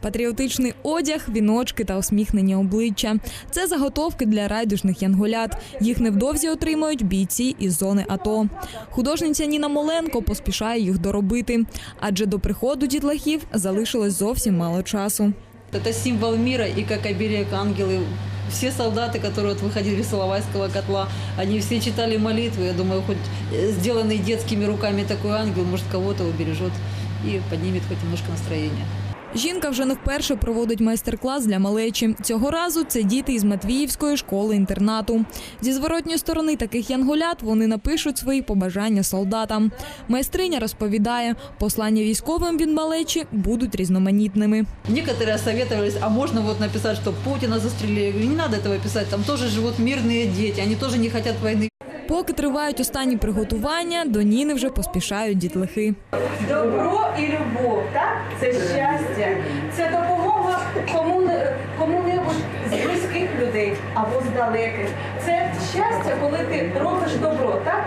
Патріотичний одяг, віночки та усміхнені обличчя. Це заготовки для райдужних янголят. Їх невдовзі отримають бійці із зони АТО. Художниця Ніна Моленко поспішає їх доробити, адже до приходу дітлахів залишилось зовсім мало часу. Это символ мира, и как оберег ангелы. Все солдаты, которые вот выходили с Иловайского котла, они все читали молитвы. Я думаю, хоть э, сделанный детскими руками такой ангел, может, кого-то убережет и поднимет хоть немножко настроение. Жінка вже не вперше проводить майстер-клас для малечі. Цього разу це діти із Матвіївської школи-інтернату. Зі зворотньої сторони таких янголят вони напишуть свої побажання солдатам. Майстриня розповідає, послання військовим від малечі будуть різноманітними. Некоторые советовались, а можно вот написать, что Путина застрелили. Я говорю, не надо этого писать, там тоже живут мирные дети, они тоже не хотят войны. Поки тривають останні приготування, до Ніни вже поспішають дітлахи. Добро і любов, так? Це щастя, це допомога кому, кому-небудь з близьких людей або з далеких. Це щастя, коли ти робиш добро, так?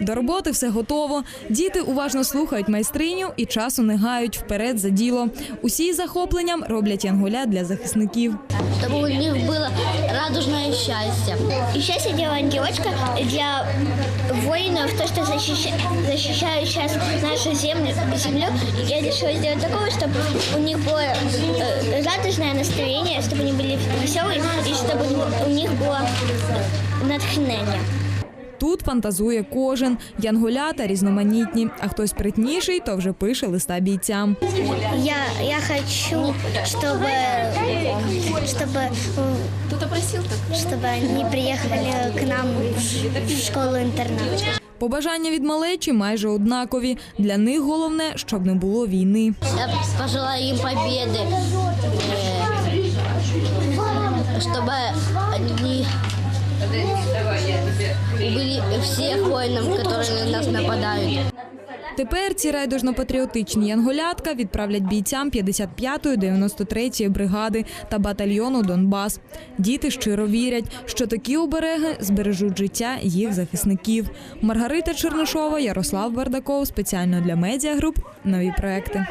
До роботи все готово. Діти уважно слухають майстриню і часу не гають вперед за діло. Усі захопленням роблять янголят для захисників. чтобы у них было радужное счастье. И счастье делает девочка для воинов, то, что защища- защищают сейчас нашу землю, землю. И я решила сделать такое, чтобы у них было э, радужное настроение, чтобы они были веселые, и чтобы у них было натхнение. Тут фантазує кожен. Янголята різноманітні, а хтось притніший, то вже пише листа бійцям. Я, я хочу, чтобы, чтобы, Кто-то просил так? Чтобы они приехали к нам в школу-интернат. Побажання від малечі майже однакові. Для них головне, щоб не було війни. Я пожелаю им победы, э, чтобы они убили всех воинов, которые на нас нападают. Тепер ці райдужно-патріотичні янголятка відправлять бійцям 55-ї 93-ї бригади та батальйону Донбас. Діти щиро вірять, що такі обереги збережуть життя їх захисників. Маргарита Чернишова, Ярослав Бардаков спеціально для медіагруп. Нові проекти.